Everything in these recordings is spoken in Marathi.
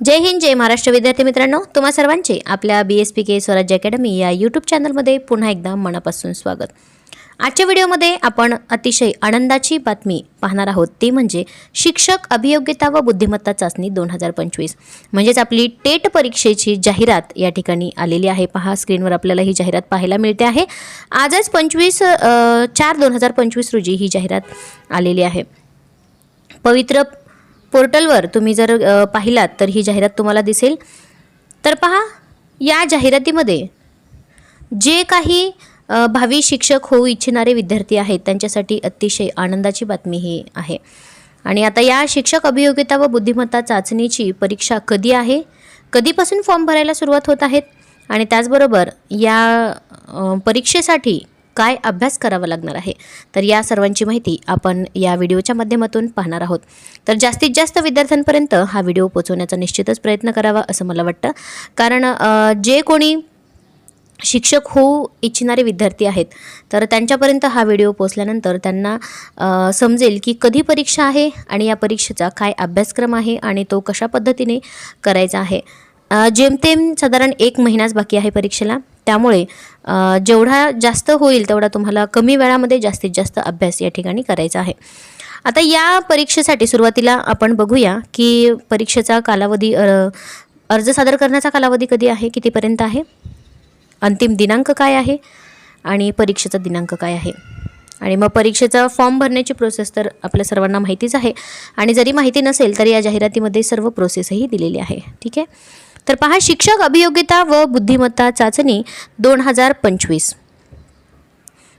जय हिंद जय महाराष्ट्र. विद्यार्थी मित्रांनो तुम्हा सर्वांचे आपल्या बी एस पी के स्वराज्य अकॅडमी या यूट्यूब चॅनलमध्ये पुन्हा एकदा मनापासून स्वागत. आजच्या व्हिडिओमध्ये आपण अतिशय आनंदाची बातमी पाहणार आहोत. ती म्हणजे शिक्षक अभियोग्यता व बुद्धिमत्ता चाचणी दोन हजार पंचवीस. म्हणजेच आपली टेट परीक्षेची जाहिरात या ठिकाणी आलेली आहे. पहा स्क्रीनवर आपल्याला ही जाहिरात पाहायला मिळते आहे. आजच पंचवीस चार दोन हजार पंचवीस रोजी ही जाहिरात आलेली आहे. पवित्र पोर्टलवर तुम्ही जर पाहिलात तर ही जाहिरात तुम्हाला दिसेल. तर पहा या जाहिरातीमध्ये जे काही भावी शिक्षक होऊ इच्छिणारे विद्यार्थी आहेत त्यांच्यासाठी अतिशय आनंदाची बातमी ही आहे. आणि आता या शिक्षक अभियोग्यता व बुद्धिमत्ता चाचणीची परीक्षा कधी आहे? कधीपासून फॉर्म भरायला सुरुवात होत आहेत? आणि त्याचबरोबर या परीक्षेसाठी काय अभ्यास करावा लागणार आहे? तर या सर्वांची माहिती आपण या व्हिडिओच्या माध्यमातून पाहणार आहोत. तर जास्तीत जास्त विद्यार्थ्यांपर्यंत हा व्हिडिओ पोचवण्याचा निश्चितच प्रयत्न करावा असं मला वाटतं. कारण जे कोणी शिक्षक होऊ इच्छिणारे विद्यार्थी आहेत तर त्यांच्यापर्यंत हा व्हिडिओ पोचल्यानंतर त्यांना समजेल की कधी परीक्षा आहे आणि या परीक्षेचा काय अभ्यासक्रम आहे आणि तो कशा पद्धतीने करायचा आहे. जेमतेम साधारण एक महिनाच बाकी आहे परीक्षेला. त्यामुळे जेवढा जास्त होईल तेवढा तुम्हाला कमी वेळामध्ये जास्तीत जास्त अभ्यास या ठिकाणी करायचा आहे. आता या परीक्षेसाठी सुरुवातीला आपण बघूया की परीक्षेचा कालावधी अर्ज सादर करण्याचा कालावधी कधी आहे कितीपर्यंत आहे? अंतिम दिनांक काय आहे? आणि परीक्षेचा दिनांक काय आहे? आणि मग परीक्षेचा फॉर्म भरण्याची प्रोसेस तर आपल्या सर्वांना माहितीच आहे. आणि जरी माहिती नसेल तर या जाहिरातीमध्ये सर्व प्रोसेसही दिलेली आहे. ठीक आहे? तर पहा शिक्षक अभियोग्यता व बुद्धिमत्ता चाचणी दोन हजार पंचवीस.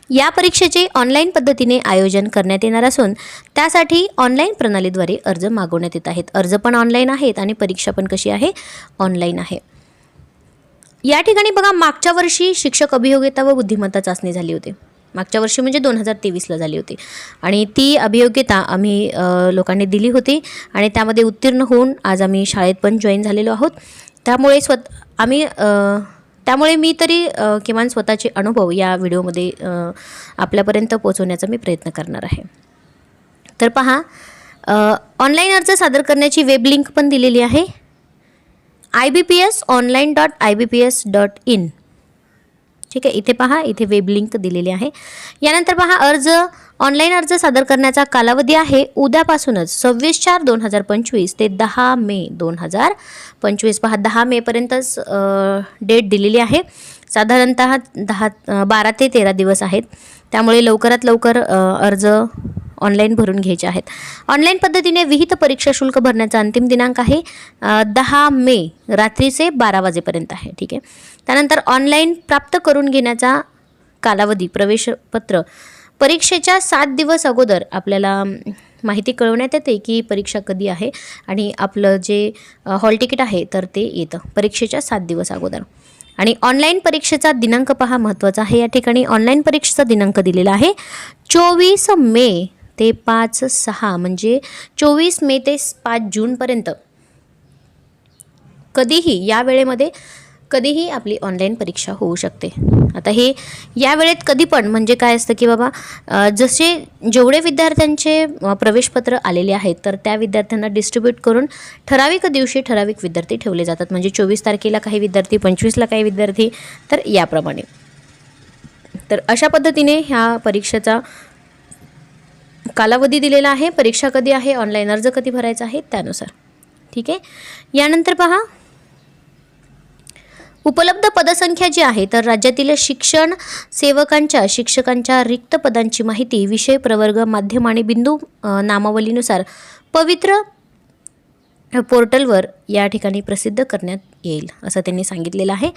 या परीक्षेचे ऑनलाईन पद्धतीने आयोजन करण्यात येणार असून त्यासाठी ऑनलाईन प्रणालीद्वारे अर्ज मागवण्यात येत आहेत. अर्ज पण ऑनलाईन आहेत आणि परीक्षा पण कशी आहे? ऑनलाईन आहे. या ठिकाणी बघा मागच्या वर्षी शिक्षक अभियोग्यता व बुद्धिमत्ता चाचणी झाली होती. मागच्या वर्षी म्हणजे दोन हजार तेवीसला झाली होती. आणि ती अभियोग्यता आम्ही लोकांनी दिली होती आणि त्यामध्ये उत्तीर्ण होऊन आज आम्ही शाळेत पण जॉईन झालेलो आहोत. त्यामुळे स्वत आम्ही त्यामुळे मी तरी किमान स्वतःचे अनुभव या व्हिडिओमध्ये आपल्यापर्यंत पोहोचवण्याचा मी प्रयत्न करणार आहे. तर पहा ऑनलाईन अर्ज सादर करण्याची वेब लिंक पण दिलेली आहे. I B P S online dot I B P S dot in ठीक आहे इथे पहा इथे वेब लिंक दिलेली आहे. यानंतर पहा अर्ज ऑनलाईन अर्ज सादर करण्याचा कालावधी आहे उद्यापासूनच सव्वीस चार दोन हजार पंचवीस ते दहा मे दोन हजार पंचवीस. पहा दहा मेपर्यंतच डेट दिलेली आहे. साधारणत दहा बारा ते तेरा दिवस आहेत. त्यामुळे लवकरात लवकर अर्ज ऑनलाईन भरून घ्यायचे आहेत. ऑनलाईन पद्धतीने विहित परीक्षा शुल्क भरण्याचा अंतिम दिनांक आहे दहा मे रात्रीचे बारा वाजेपर्यंत आहे. ठीक आहे? त्यानंतर ऑनलाईन प्राप्त करून घेण्याचा कालावधी प्रवेशपत्र. परीक्षेच्या सात दिवस अगोदर आपल्याला माहिती कळवण्यात येते की परीक्षा कधी आहे आणि आपलं जे हॉल तिकीट आहे तर ते येतं. परीक्षेच्या सात दिवस अगोदर. आणि ऑनलाईन परीक्षेचा दिनांक पहा महत्त्वाचा आहे. या ठिकाणी ऑनलाईन परीक्षेचा दिनांक दिलेला आहे. चोवीस मे ते पाच सहा म्हणजे चोवीस मे ते पाच जूनपर्यंत कधीही या वेळेमध्ये कधीही आपली ऑनलाईन परीक्षा होऊ शकते. आता हे या वेळेत कधी पण म्हणजे काय असतं की बाबा जसे जेवढे विद्यार्थ्यांचे प्रवेशपत्र आलेले आहेत तर त्या विद्यार्थ्यांना डिस्ट्रीब्यूट करून ठराविक दिवशी ठराविक विद्यार्थी ठेवले जातात. म्हणजे चोवीस तारखेला काही विद्यार्थी पंचवीसला काही विद्यार्थी तर याप्रमाणे. तर अशा पद्धतीने ह्या परीक्षेचा कालावधी दिलेला आहे परीक्षा कधी आहे ऑनलाईन अर्ज कधी भरायचा आहे त्यानुसार. ठीक आहे? यानंतर पहा. उपलब्ध पदसंख्या जी आहे तर राज्यातील शिक्षण सेवकांच्या शिक्षकांच्या रिक्त पदांची माहिती विषय प्रवर्ग माध्यम आणि बिंदू नामावलीनुसार पवित्र पोर्टलवर या ठिकाणी प्रसिद्ध करण्यात येईल असं त्यांनी सांगितलेलं आहे.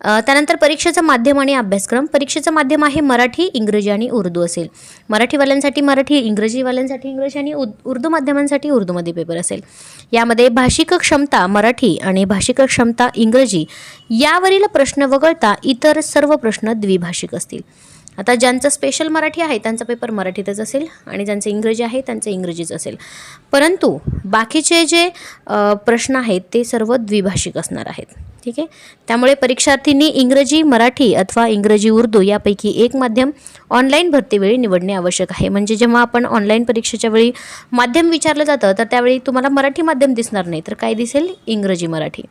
त्यानंतर परीक्षेचं माध्यम आणि अभ्यासक्रम. परीक्षेचं माध्यम आहे मराठी इंग्रजी आणि उर्दू असेल. मराठीवाल्यांसाठी मराठी इंग्रजीवाल्यांसाठी इंग्रजी आणि उर्दू माध्यमांसाठी उर्दूमध्ये पेपर असेल. यामध्ये भाषिक क्षमता मराठी आणि भाषिक क्षमता इंग्रजी यावरील प्रश्न वगळता इतर सर्व प्रश्न द्विभाषिक असतील. आता ज्यांचं स्पेशल मराठी आहे त्यांचा पेपर मराठीतच असेल आणि ज्यांचं इंग्रजी आहे त्यांचं इंग्रजीच असेल. परंतु बाकीचे जे प्रश्न आहेत ते सर्व द्विभाषिक असणार आहेत. ठीक आहे? त्यामुळे परीक्षार्थींनी इंग्रजी मराठी अथवा इंग्रजी उर्दू यापैकी एक माध्यम ऑनलाईन भरतीवेळी निवडणे आवश्यक आहे. म्हणजे जेव्हा आपण ऑनलाईन परीक्षेच्या वेळी माध्यम विचारलं जातं तर त्यावेळी तुम्हाला मराठी माध्यम दिसणार नाही तर काय दिसेल? इंग्रजी मराठी.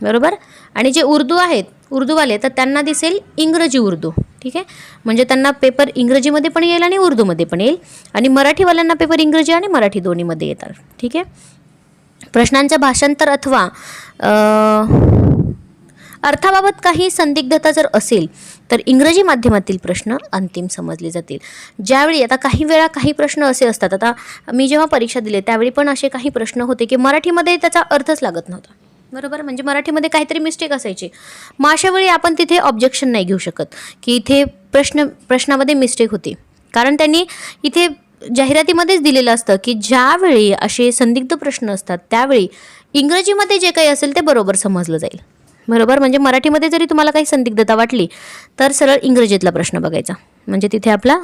बरोबर? आणि जे उर्दू आहेत उर्दूवाले तर त्यांना दिसेल इंग्रजी उर्दू. ठीक आहे? म्हणजे त्यांना पेपर इंग्रजीमध्ये पण येईल आणि उर्दूमध्ये पण येईल. आणि मराठीवाल्यांना पेपर इंग्रजी आणि मराठी दोन्हीमध्ये येतात. ठीक आहे? प्रश्नांचं भाषांतर अथवा अर्थाबाबत काही संदिग्धता जर असेल तर इंग्रजी माध्यमातील प्रश्न अंतिम समजले जातील. ज्यावेळी आता काही वेळा काही प्रश्न असे असतात आता मी जेव्हा परीक्षा दिली त्यावेळी पण असे काही प्रश्न होते की मराठीमध्ये त्याचा अर्थच लागत नव्हता. बरोबर? म्हणजे मराठीमध्ये काहीतरी मिस्टेक असायची. मग अशा वेळी आपण तिथे ऑब्जेक्शन नाही घेऊ शकत की इथे प्रश्न प्रश्नामध्ये मिस्टेक होती. कारण त्यांनी इथे जाहिरातीमध्येच दिलेलं असतं की ज्यावेळी असे संदिग्ध प्रश्न असतात त्यावेळी इंग्रजीमध्ये जे काही असेल ते बरोबर समजलं जाईल. बरोबर? म्हणजे मराठीमध्ये जरी तुम्हाला काही संदिग्धता वाटली तर सरळ इंग्रजीतला प्रश्न बघायचा. म्हणजे तिथे आपला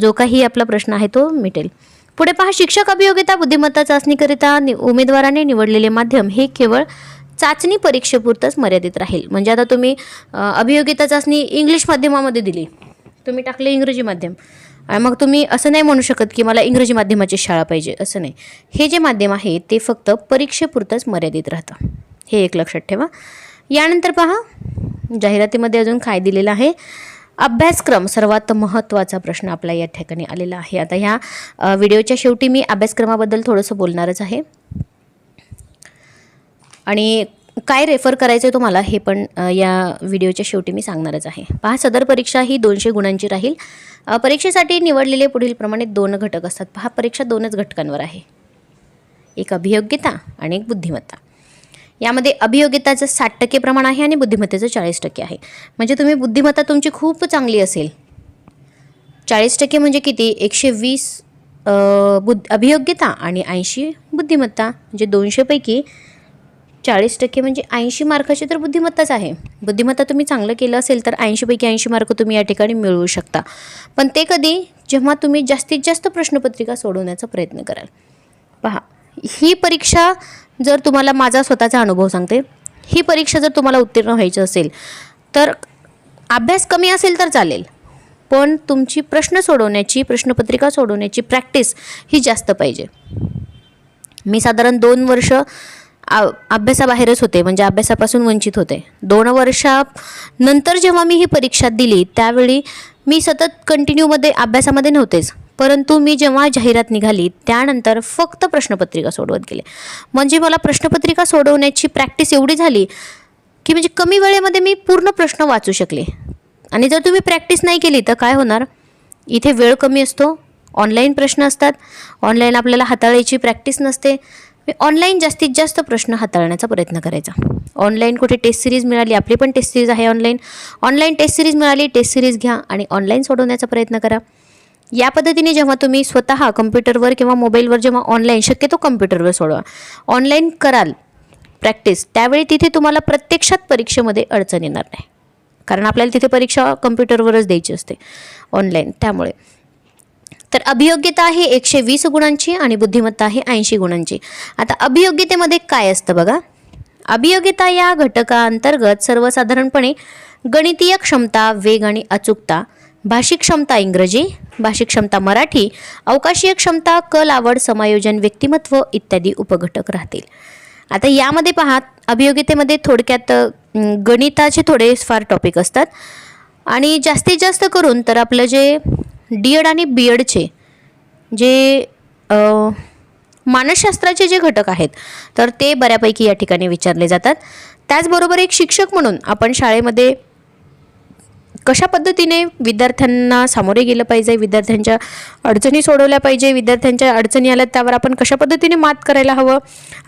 जो काही आपला प्रश्न आहे तो मिटेल. पुढे पहा शिक्षक अभियोगिता बुद्धिमत्ता चाचणीकरिता नि उमेदवाराने निवडलेले माध्यम हे केवळ चाचणी परीक्षेपुरतंच मर्यादित राहील. म्हणजे आता तुम्ही अभियोगिता चाचणी इंग्लिश माध्यमामध्ये दिली. तुम्ही टाकले इंग्रजी माध्यम. आणि मग तुम्ही असं नाही म्हणू शकत की मला इंग्रजी माध्यमाची शाळा पाहिजे असं नाही. हे जे माध्यम आहे ते फक्त परीक्षेपुरतंच मर्यादित राहतं. हे एक लक्षात ठेवा. यानंतर पहा जाहिरातीमध्ये अजून काय दिलेलं आहे? अभ्यासक्रम सर्वात महत्त्वाचा प्रश्न आपला या ठिकाणी आलेला आहे. आता ह्या व्हिडिओच्या शेवटी मी अभ्यासक्रमाबद्दल थोडंसं बोलणारच आहे. आणि काय रेफर करायचं आहे तुम्हाला हे पण या व्हिडिओच्या शेवटी मी सांगणारच आहे. पहा सदर परीक्षा ही दोनशे गुणांची राहील. परीक्षेसाठी निवडलेले पुढील प्रमाणे दोन घटक असतात. पहा परीक्षा दोनच घटकांवर आहे. एक अभियोग्यता आणि एक बुद्धिमत्ता. यामध्ये अभियोग्यताचं साठ टक्के प्रमाण आहे आणि बुद्धिमत्तेचं चाळीस टक्के आहे. म्हणजे तुम्ही बुद्धिमत्ता तुमची खूप चांगली असेल. चाळीस टक्के म्हणजे किती? एकशे वीस बुद्ध अभियोग्यता आणि ऐंशी बुद्धिमत्ता. म्हणजे दोनशेपैकी चाळीस टक्के म्हणजे ऐंशी मार्काची तर बुद्धिमत्ताच आहे. बुद्धिमत्ता तुम्ही चांगलं केलं असेल तर ऐंशीपैकी ऐंशी मार्क तुम्ही या ठिकाणी मिळवू शकता. पण ते कधी? जेव्हा तुम्ही जास्तीत जास्त प्रश्नपत्रिका सोडवण्याचा प्रयत्न कराल. पहा ही परीक्षा जर तुम्हाला माझा स्वतःचा अनुभव सांगते ही परीक्षा जर तुम्हाला उत्तीर्ण व्हायची असेल तर अभ्यास कमी असेल तर चालेल. पण तुमची प्रश्न सोडवण्याची प्रश्नपत्रिका सोडवण्याची प्रॅक्टिस ही जास्त पाहिजे. मी साधारण दोन वर्ष आ- अभ्यासाबाहेरच होते म्हणजे अभ्यासापासून वंचित होते. दोन वर्षानंतर जेव्हा मी ही परीक्षा दिली त्यावेळी मी सतत कंटिन्यूमध्ये अभ्यासामध्ये नव्हतेच. परंतु मी जेव्हा जाहिरात निघाली त्यानंतर फक्त प्रश्नपत्रिका सोडवत गेले. म्हणजे मला प्रश्नपत्रिका सोडवण्याची प्रॅक्टिस एवढी झाली की म्हणजे कमी वेळेमध्ये मी पूर्ण प्रश्न वाचू शकले. आणि जर तुम्ही प्रॅक्टिस नाही केली तर काय होणार? इथे वेळ कमी असतो ऑनलाईन प्रश्न असतात. ऑनलाईन आपल्याला हाताळायची प्रॅक्टिस नसते. ऑनलाईन जास्तीत जास्त प्रश्न हाताळण्याचा प्रयत्न करायचा. ऑनलाईन कुठे टेस्ट सिरीज मिळाली आपली पण टेस्ट सिरीज आहे ऑनलाईन ऑनलाईन टेस्ट सिरीज मिळाली टेस्ट सिरीज घ्या आणि ऑनलाईन सोडवण्याचा प्रयत्न करा. या पद्धतीने जेव्हा तुम्ही स्वतः कम्प्युटरवर किंवा मोबाईलवर जेव्हा ऑनलाईन शक्यतो कम्प्युटरवर सोडवा. ऑनलाईन कराल प्रॅक्टिस त्यावेळी तिथे तुम्हाला प्रत्यक्षात परीक्षेमध्ये अडचण येणार नाही. कारण आपल्याला तिथे परीक्षा कम्प्युटरवरच द्यायची असते ऑनलाईन त्यामुळे. तर अभियोग्यता आहे एकशे वीस गुणांची आणि बुद्धिमत्ता आहे ऐंशी गुणांची. आता अभियोग्यतेमध्ये काय असतं बघा? अभियोग्यता या घटकाअंतर्गत सर्वसाधारणपणे गणितीय क्षमता वेग आणि अचूकता भाषिक क्षमता इंग्रजी भाषिक क्षमता मराठी अवकाशीय क्षमता कल आवड समायोजन व्यक्तिमत्व इत्यादी उपघटक राहतील. आता यामध्ये पहा अभियोगितेमध्ये थोडक्यात गणिताचे थोडे फार टॉपिक असतात. आणि जास्तीत जास्त करून तर आपलं जे डी एड आणि बी एडचे जे मानसशास्त्राचे जे घटक आहेत तर ते बऱ्यापैकी या ठिकाणी विचारले जातात. त्याचबरोबर एक शिक्षक म्हणून आपण शाळेमध्ये कशा पद्धतीने विद्यार्थ्यांना सामोरे गेलं पाहिजे विद्यार्थ्यांच्या अडचणी सोडवल्या पाहिजे विद्यार्थ्यांच्या अडचणी आल्या त्यावर आपण कशा पद्धतीने मात करायला हवं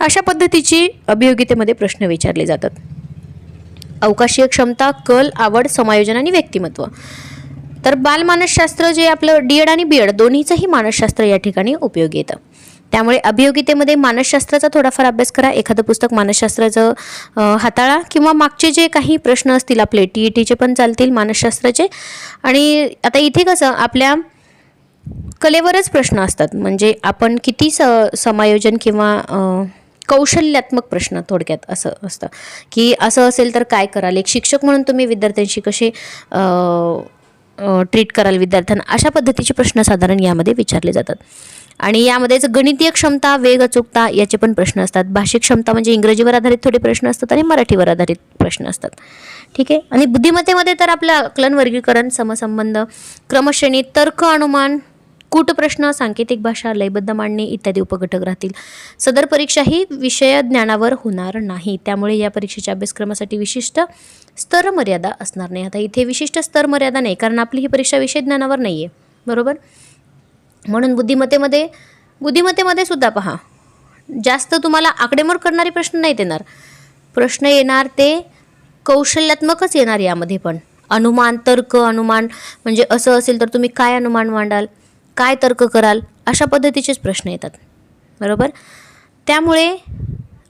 अशा पद्धतीची अभियोगितेमध्ये प्रश्न विचारले जातात. अवकाशीय क्षमता कल आवड समायोजन आणि व्यक्तिमत्व. तर बालमानसशास्त्र जे आपलं डी एड आणि बी एड दोन्हीचंही मानसशास्त्र या ठिकाणी उपयोगी येतं. त्यामुळे अभियोगितेमध्ये मानसशास्त्राचा थोडाफार अभ्यास करा. एखादं पुस्तक मानसशास्त्राचं हाताळा किंवा मागचे जे काही प्रश्न असतील आपले टी ई टीचे पण चालतील मानसशास्त्राचे. आणि आता इथे कसं आपल्या कलेवरच प्रश्न असतात. म्हणजे आपण किती स समायोजन किंवा कौशल्यात्मक प्रश्न थोडक्यात असं असतं. की असं असेल तर काय कराल? एक शिक्षक म्हणून तुम्ही विद्यार्थ्यांशी कसे ट्रीट कराल विद्यार्थ्यांना अशा पद्धतीचे प्रश्न साधारण यामध्ये विचारले जातात. आणि यामध्येच गणितीय क्षमता वेग अचूकता याचे पण प्रश्न असतात. भाषिक क्षमता म्हणजे इंग्रजीवर आधारित थोडे प्रश्न असतात आणि मराठीवर आधारित प्रश्न असतात. ठीक आहे? आणि बुद्धिमत्तेमध्ये तर आपलं आकलन वर्गीकरण समसंबंध क्रमश्रेणी तर्क अनुमान कूटप्रश्न सांकेतिक भाषा लयबद्ध मांडणे इत्यादी उपघटक राहतील. सदर परीक्षा ही विषय ज्ञानावर होणार नाही. त्यामुळे या परीक्षेच्या अभ्यासक्रमासाठी विशिष्ट स्तर मर्यादा असणार नाही. आता इथे विशिष्ट स्तर मर्यादा नाही कारण आपली ही परीक्षा विषय ज्ञानावर नाही आहे बरोबर? म्हणून बुद्धिमत्तेमध्ये बुद्धिमत्तेमध्ये सुद्धा पहा. जास्त तुम्हाला आकडेमोड करणारे प्रश्न नाही येणार. प्रश्न येणार ते कौशल्यात्मकच येणार यामध्ये पण. अनुमान तर्क अनुमान. म्हणजे असं असेल तर तुम्ही काय अनुमान मांडाल? काय तर्क कराल अशा पद्धतीचेच प्रश्न येतात. बरोबर? त्यामुळे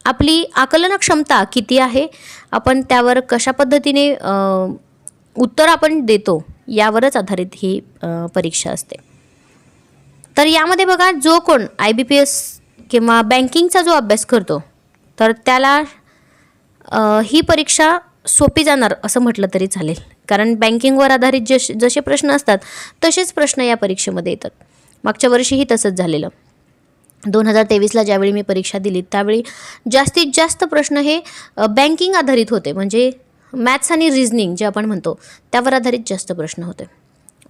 आपली आकलन क्षमता किती आहे? आपण त्यावर कशा पद्धतीने उत्तर आपण देतो यावरच आधारित ही परीक्षा असते. तर यामध्ये बघा जो कोण आय बी पी एस किंवा बँकिंगचा जो अभ्यास करतो तर त्याला ही परीक्षा सोपी जाणार असं म्हटलं तरी चालेल. कारण बँकिंगवर आधारित जसे जसे प्रश्न असतात तसेच प्रश्न या परीक्षेमध्ये येतात. मागच्या वर्षीही तसंच झालेलं. दोन हजार तेवीसला ज्यावेळी मी परीक्षा दिली त्यावेळी जास्तीत जास्त प्रश्न हे बँकिंग आधारित होते. म्हणजे मॅथ्स आणि रिझनिंग जे आपण म्हणतो त्यावर आधारित जास्त प्रश्न होते.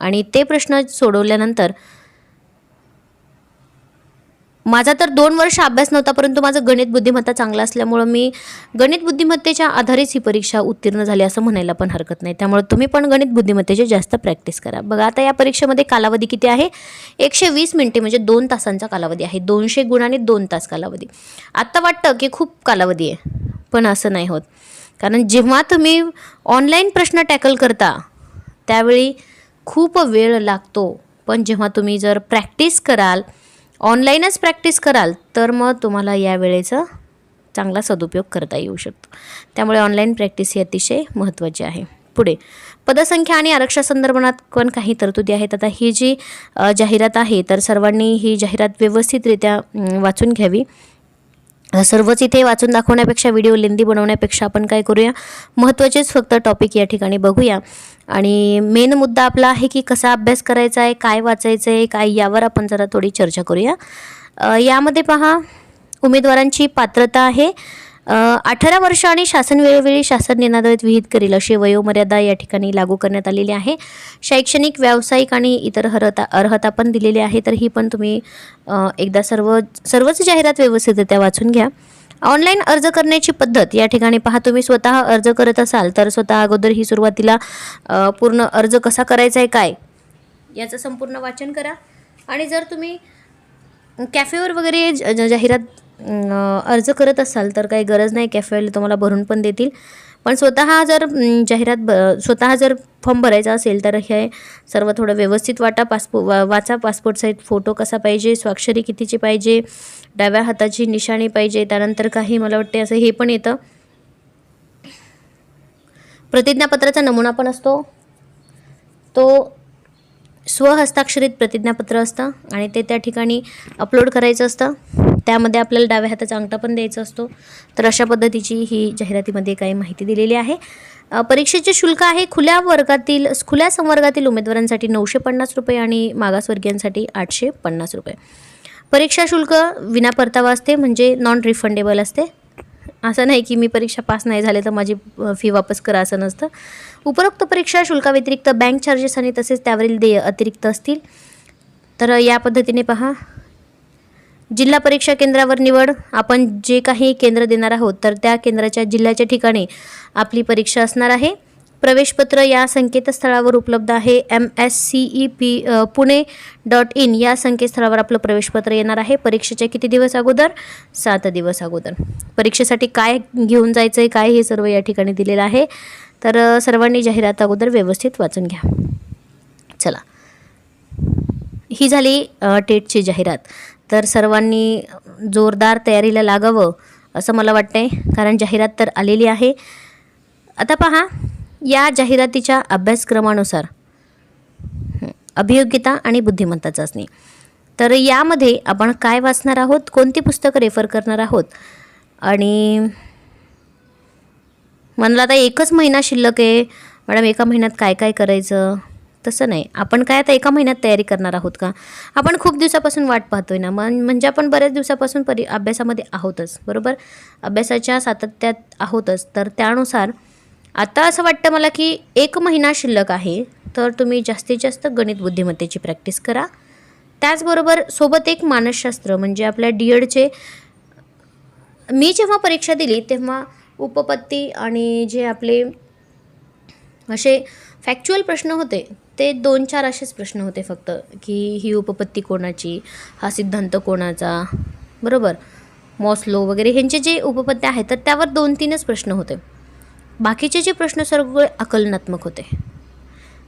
आणि ते प्रश्न सोडवल्यानंतर माझा तर दोन वर्ष अभ्यास नव्हता परंतु माझं गणित बुद्धिमत्ता चांगला असल्यामुळं मी गणित बुद्धिमत्तेच्या आधारेच ही परीक्षा उत्तीर्ण झाली असं म्हणायला पण हरकत नाही. त्यामुळे तुम्ही पण गणित बुद्धिमत्तेची जास्त प्रॅक्टिस करा. बघा आता या परीक्षेमध्ये कालावधी किती आहे? एकशे वीस मिनटे म्हणजे दोन तासांचा कालावधी आहे. दोनशे गुणाने दोन तास कालावधी. आत्ता वाटतं की खूप कालावधी आहे पण असं नाही होत. कारण जेव्हा तुम्ही ऑनलाईन प्रश्न टॅकल करता त्यावेळी खूप वेळ लागतो. पण जेव्हा तुम्ही जर प्रॅक्टिस कराल ऑनलाईनच प्रॅक्टिस कराल तर मग तुम्हाला या वेळेचा चांगला सदुपयोग करता येऊ शकतो. त्यामुळे ऑनलाईन प्रॅक्टिस ही अतिशय महत्त्वाची आहे. पुढे पदसंख्या आणि आरक्षणासंदर्भात पण काही तरतुदी आहेत? आता ही जी जाहिरात आहे तर सर्वांनी ही जाहिरात व्यवस्थितरित्या वाचून घ्यावी. सर्वच इथे वाचून दाखवण्यापेक्षा व्हिडिओ लेंदी बनवण्यापेक्षा आपण काय करूया? महत्त्वाचेच फक्त टॉपिक या ठिकाणी बघूया. आणि मेन मुद्दा आपला आहे की कसा अभ्यास करायचा आहे काय वाचायचं आहे काय यावर आपण जरा थोडी चर्चा करूया. यामध्ये पहा उमेदवारांची पात्रता आहे. अठरा वर्ष आणि शासन वेळोवेळी शासन निनादत विहित करेल अशी वयोमर्यादा या ठिकाणी लागू करण्यात आलेली आहे. शैक्षणिक व्यावसायिक आणि इतर अर्हता अर्हता पण दिलेली आहे तर ही पण तुम्ही एकदा सर्व सर्वच जाहिरात व्यवस्थितरित्या वाचून घ्या. ऑनलाईन अर्ज करण्याची पद्धत या ठिकाणी पहा तुम्ही स्वतः अर्ज करत असाल तर स्वतः अगोदर ही सुरुवातीला पूर्ण अर्ज कसा करायचा आहे काय? याचं संपूर्ण वाचन करा. आणि जर तुम्ही कॅफेवर वगैरे ज- जाहिरात अर्ज करत असाल तर काही गरज नाही कॅफेवाले तुम्हाला भरून पण देतील. पण स्वतः जर जाहिरात ब स्वतः जर फॉर्म भरायचा असेल तर हे सर्व थोडं व्यवस्थित वाटा पासपो वा वाचा पासपोर्ट साईज फोटो कसा पाहिजे स्वाक्षरी कितीची पाहिजे डाव्या हाताची निशाणी पाहिजे त्यानंतर काही मला वाटते असं हे पण येतं. प्रतिज्ञापत्राचा नमुना पण असतो. तो स्वहस्ताक्षरित प्रतिज्ञापत्र असतं आणि ते त्या ठिकाणी अपलोड करायचं असतं. त्यामध्ये आपल्याला डाव्या हाताचा अंगठा पण द्यायचा असतो. तर अशा पद्धतीची ही जाहिरातीमध्ये काही माहिती दिलेली आहे. परीक्षेचे शुल्क आहे खुल्या वर्गातील खुल्या संवर्गातील उमेदवारांसाठी नऊशे पन्नास रुपये आणि मागासवर्गीयांसाठी आठशे पन्नास रुपये. परीक्षा शुल्क विना परतावा असते म्हणजे नॉन रिफंडेबल असते. असं नाही की मी परीक्षा पास नाही झाले तर माझी फी वापस करा असं नसतं. उपरोक्त परीक्षा शुल्काव्यतिरिक्त बँक चार्जेस आणि तसेच त्यावरील देय अतिरिक्त असतील. तर या पद्धतीने पहा. जिल्हा परीक्षा केंद्रावर निवड. आपण जे काही केंद्र देणार आहोत तर त्या केंद्राच्या जिल्ह्याच्या ठिकाणी आपली परीक्षा असणार आहे. प्रवेशपत्र या संकेतस्थळावर उपलब्ध आहे. M S C E P Pune dot in या संकेतस्थळावर आपलं प्रवेशपत्र येणार आहे. परीक्षेच्या किती दिवस अगोदर? सात दिवस अगोदर. परीक्षेसाठी काय घेऊन जायचं आहे काय हे सर्व या ठिकाणी दिलेलं आहे. तर सर्वांनी जाहिरात अगोदर व्यवस्थित वाचून घ्या. चला. ही झाली टेटची जाहिरात. तर सर्वांनी जोरदार तयारीला लागावं असं मला वाटतंय. कारण जाहिरात तर आलेली आहे. आता पहा या जाहिरातीच्या अभ्यासक्रमानुसार. अभियोग्यता आणि बुद्धिमत्ता चाचणी. तर यामध्ये आपण काय वाचणार आहोत कोणती पुस्तकं रेफर करणार आहोत? आणि म्हणलं आता एकच महिना शिल्लक आहे. मॅडम एका महिन्यात काय काय करायचं? तसं नाही. आपण काय आता एका महिन्यात तयारी करणार आहोत का? आपण खूप दिवसापासून वाट पाहतोय ना. मन म्हणजे आपण बऱ्याच दिवसापासून परी अभ्यासामध्ये आहोतच. बरोबर? अभ्यासाच्या सातत्यात आहोतच. तर त्यानुसार आता असं वाटतं मला की एक महिना शिल्लक आहे तर तुम्ही जास्तीत जास्त गणित बुद्धिमत्तेची प्रॅक्टिस करा. त्याचबरोबर सोबत एक मानसशास्त्र म्हणजे आपल्या डी एडचे मी जेव्हा परीक्षा दिली तेव्हा उपपत्ती आणि जे आपले असे फॅक्च्युअल प्रश्न होते ते दोन चार असेच प्रश्न होते फक्त की ही उपपत्ती कोणाची हा सिद्धांत कोणाचा बरोबर? मॉस्लो वगैरे ह्यांचे जे उपपत्ती आहेत तर त्यावर दोन तीनच प्रश्न होते. बाकीचे जे प्रश्न सगळे आकलनात्मक होते.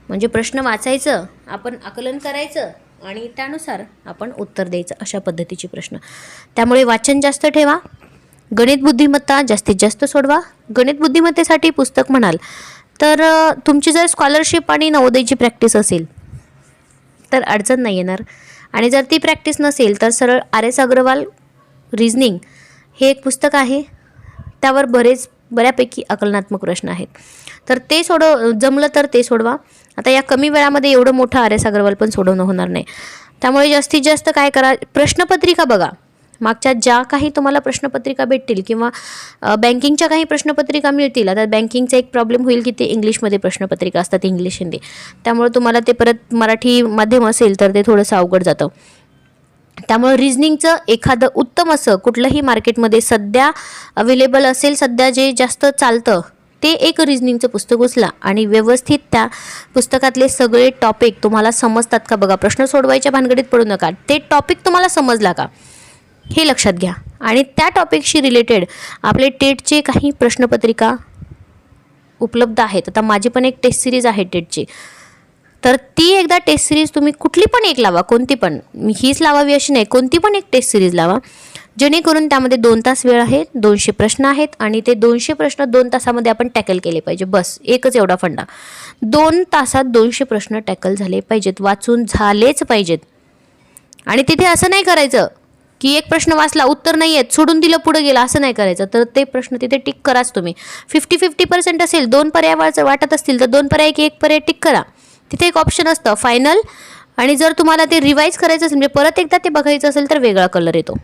म्हणजे प्रश्न वाचायचं आपण आकलन करायचं आणि त्यानुसार आपण उत्तर द्यायचं अशा पद्धतीचे प्रश्न. त्यामुळे वाचन जास्त ठेवा गणित बुद्धिमत्ता जास्तीत जास्त सोडवा गणित बुद्धिमत्तेसाठी पुस्तक म्हणाल तर तुमची जर स्कॉलरशिप आणि नवोदयची प्रॅक्टिस असेल तर अडचण नाही येणार. आणि जर ती प्रॅक्टिस नसेल तर सरळ आर एस अग्रवाल रिझनिंग हे एक पुस्तक आहे. त्यावर बरेच बऱ्यापैकी आकलनात्मक प्रश्न आहेत. तर ते सोडव जमलं तर ते सोडवा. आता या कमी वेळामध्ये एवढं मोठं आर एस अग्रवाल पण सोडवणं होणार नाही. त्यामुळे जास्तीत जास्त काय करा प्रश्नपत्रिका बघा. मागच्या ज्या काही तुम्हाला प्रश्नपत्रिका भेटतील किंवा बँकिंगच्या काही प्रश्नपत्रिका मिळतील आता बँकिंगचा एक प्रॉब्लेम होईल की ते इंग्लिशमध्ये प्रश्नपत्रिका असतात इंग्लिश हिंदी. त्यामुळे तुम्हाला ते परत मराठी माध्यम असेल तर ते थोडंसं अवघड जातं. त्यामुळे रिझनिंगचं एखादं उत्तम असं कुठलंही मार्केटमध्ये सध्या अवेलेबल असेल सध्या जे जास्त चालतं ते एक रिझनिंगचं पुस्तक उचला आणि व्यवस्थित त्या पुस्तकातले सगळे टॉपिक तुम्हाला समजतात का बघा. प्रश्न सोडवायच्या भानगडीत पडू नका. ते टॉपिक तुम्हाला समजला का? हे लक्षात घ्या. आणि त्या टॉपिकशी रिलेटेड आपले टेटचे काही प्रश्नपत्रिका उपलब्ध आहेत. आता माझी पण एक टेस्ट सिरीज आहे टेटची तर ती एकदा टेस्ट सिरीज तुम्ही कुठली पण एक लावा कोणती पण. हीच लावावी अशी नाही कोणती पण एक टेस्ट सिरीज लावा. जेणेकरून त्यामध्ये दोन तास वेळ आहे दोनशे प्रश्न आहेत आणि ते दोनशे प्रश्न दोन तासामध्ये आपण टॅकल केले पाहिजे. बस एकच एवढा फंडा. दोन तासात दोनशे प्रश्न टॅकल झाले पाहिजेत वाचून झालेच पाहिजेत. आणि तिथे असं नाही करायचं की एक प्रश्न वाचला उत्तर नाही आहेत सोडून दिलं पुढं गेलं असं नाही करायचं. तर ते प्रश्न तिथे टिक कराच तुम्ही. फिफ्टी फिफ्टी पर्सेंट असेल दोन पर्याय वाच वाटत असतील तर दोन पर्याय की एक पर्याय टिक करा. तिथे एक ऑप्शन असतं फायनल आणि जर तुम्हाला ते रिवाईज करायचं असेल म्हणजे परत एकदा ते बघायचं असेल तर वेगळा कलर येतो.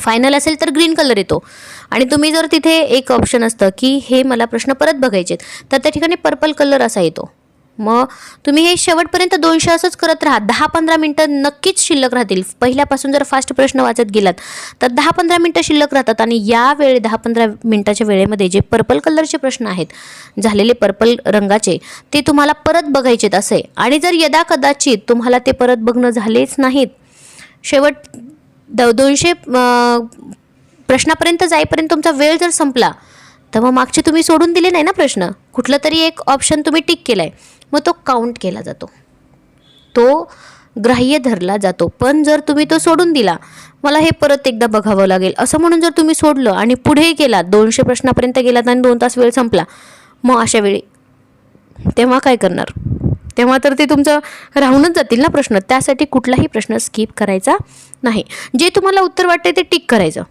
फायनल असेल तर ग्रीन कलर येतो. आणि तुम्ही जर तिथे एक ऑप्शन असतं की हे मला प्रश्न परत बघायचे आहेत, तर त्या ठिकाणी पर्पल कलर असा येतो. मग तुम्ही हे शेवटपर्यंत दोनशे असंच करत राहा. दहा पंधरा मिनटं नक्कीच शिल्लक राहतील. पहिल्यापासून जर फास्ट प्रश्न वाचत गेलात तर दहा पंधरा मिनटं शिल्लक राहतात आणि या वेळे दहा पंधरा मिनटाच्या वेळेमध्ये जे पर्पल कलरचे प्रश्न आहेत झालेले पर्पल रंगाचे ते तुम्हाला परत बघायचेत असे. आणि जर यदा कदाचित तुम्हाला ते परत बघणं झालेच नाहीत शेवट द दोनशे प्रश्नापर्यंत जाईपर्यंत तुमचा वेळ जर संपला तर मग मागचे तुम्ही सोडून दिले नाही ना प्रश्न? कुठलं तरी एक ऑप्शन तुम्ही टिक केला आहे मग तो काउंट केला जातो. तो ग्राह्य धरला जातो. पण जर तुम्ही तो सोडून दिला मला हे परत एकदा बघावं लागेल. असं म्हणून जर तुम्ही सोडलं आणि पुढे गेलात दोनशे प्रश्नापर्यंत गेलात आणि दोन तास वेळ संपला मग अशा वेळी तेव्हा काय करणार? तेव्हा तर ते तुमचं राहूनच जातील ना प्रश्न. त्यासाठी कुठलाही प्रश्न स्किप करायचा नाही. जे तुम्हाला उत्तर वाटते ते टिक करायचं.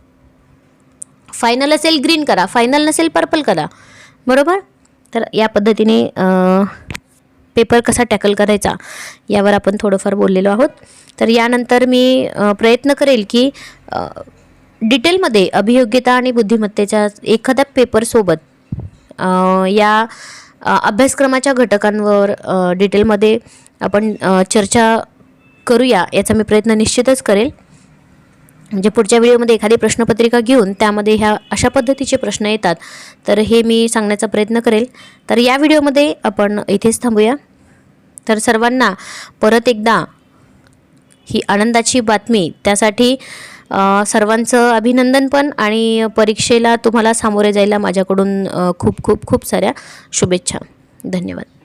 फायनल असेल ग्रीन करा फायनल नसेल पर्पल करा. बरोबर? तर या पद्धतीने पेपर कसा टॅकल करायचा यावर आपण थोडंफार बोललेलो आहोत. तर यानंतर मी प्रयत्न करेल की डिटेलमध्ये अभियोग्यता आणि बुद्धिमत्तेच्या एखाद्या पेपरसोबत या अभ्यासक्रमाच्या घटकांवर डिटेलमध्ये आपण चर्चा करूया याचा मी प्रयत्न निश्चितच करेल. म्हणजे पुढच्या व्हिडिओमध्ये एखादी प्रश्नपत्रिका घेऊन त्यामध्ये ह्या अशा पद्धतीचे प्रश्न येतात. तर हे मी सांगण्याचा प्रयत्न करेल. तर या व्हिडिओमध्ये आपण इथेच थांबूया. तर सर्वांना परत एकदा ही आनंदाची बातमी. त्यासाठी सर्वांचं अभिनंदन पण आणि परीक्षेला तुम्हाला सामोरे जायला माझ्याकडून खूप खूप खूप साऱ्या शुभेच्छा. धन्यवाद.